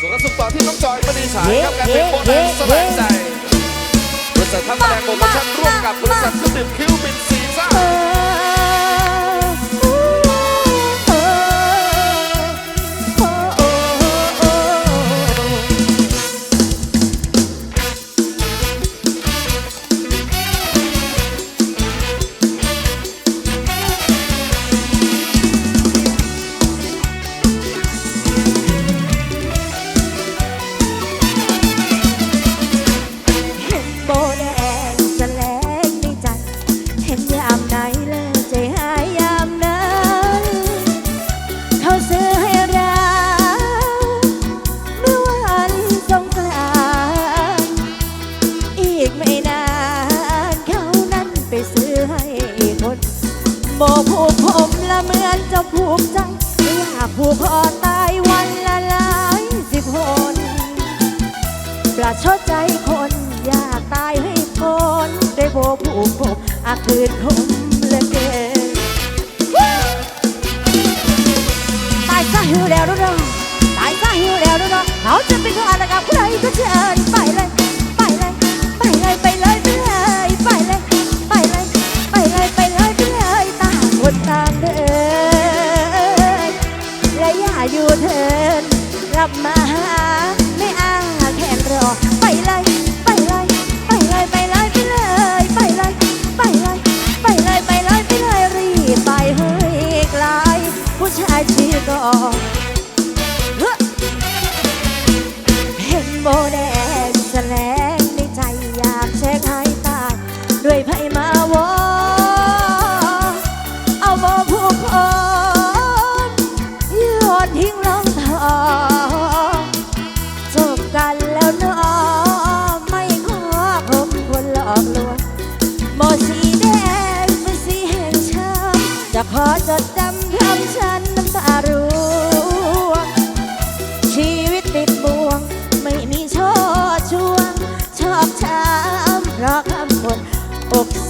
ส่วนกระสุนต่อที่น้องจอยมณีฉายครับการเป็นโบนัสสบายใจบริษัททัพแดงโปรโมชั่นร่วมกับบริษัทเครื่องดื่มคิวบิน ห็นยามไหนเลยใจหายยามนั้นเขาซื้อให้เราเมื่อวันสงกรานต์อีกไม่นานเขานั้นไปซื้อให้คนโบผูกผมละเหมือนจะผูกใจอยากผูกคอตายวันละหลายสิบคนประชดใจคนอยากตายให้พ้นได้โบผูกผม อาคืนคมเลืเกตายซะหิวแล้วรู้เนาะตายซะหิวแล้วรู้เนาะเขาจะเป็นคนอะไรกับใครก็เชิญไปเลย ไปเลย ไปเลยไปเลยไปเลยไปเลย ไปเลย ไปเลยตาคนตาเดินและอย่าอยู่เถินรับมาายชี้ก่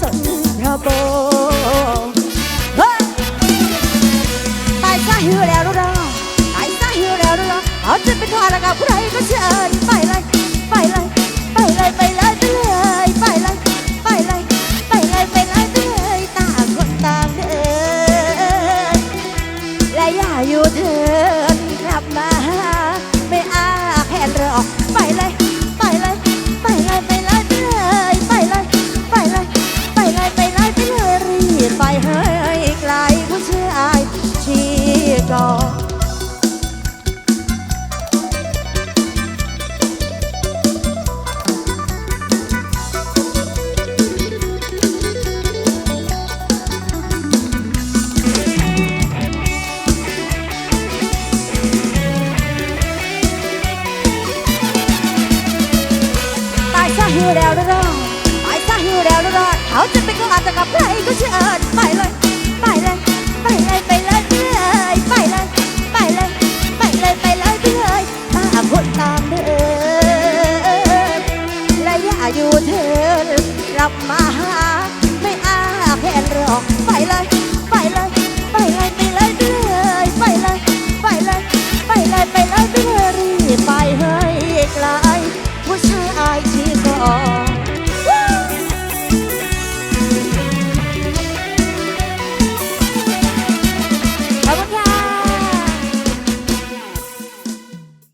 สนพระโบเฮ้ยตายซะหิวแล้วรู้รอตายซะหิวแล้วรู้รอเอาจะเป็นทอดแล้วกับใครก็เชิญไปเลย หิวแล้วรอดไอ้ซาหิแล้วรอดเขาจะไปก็อาจจะกับใครก็เชิญไปเลย ไปเลย ไปเลยไปเลยเพื่อยไปเลย ไปเลย ไปเลยไปเลยเพื่อยตามคนตามเดินและอย่าอยู่เถินกลับมาหาไม่อาแผ่นหรอกไปเลย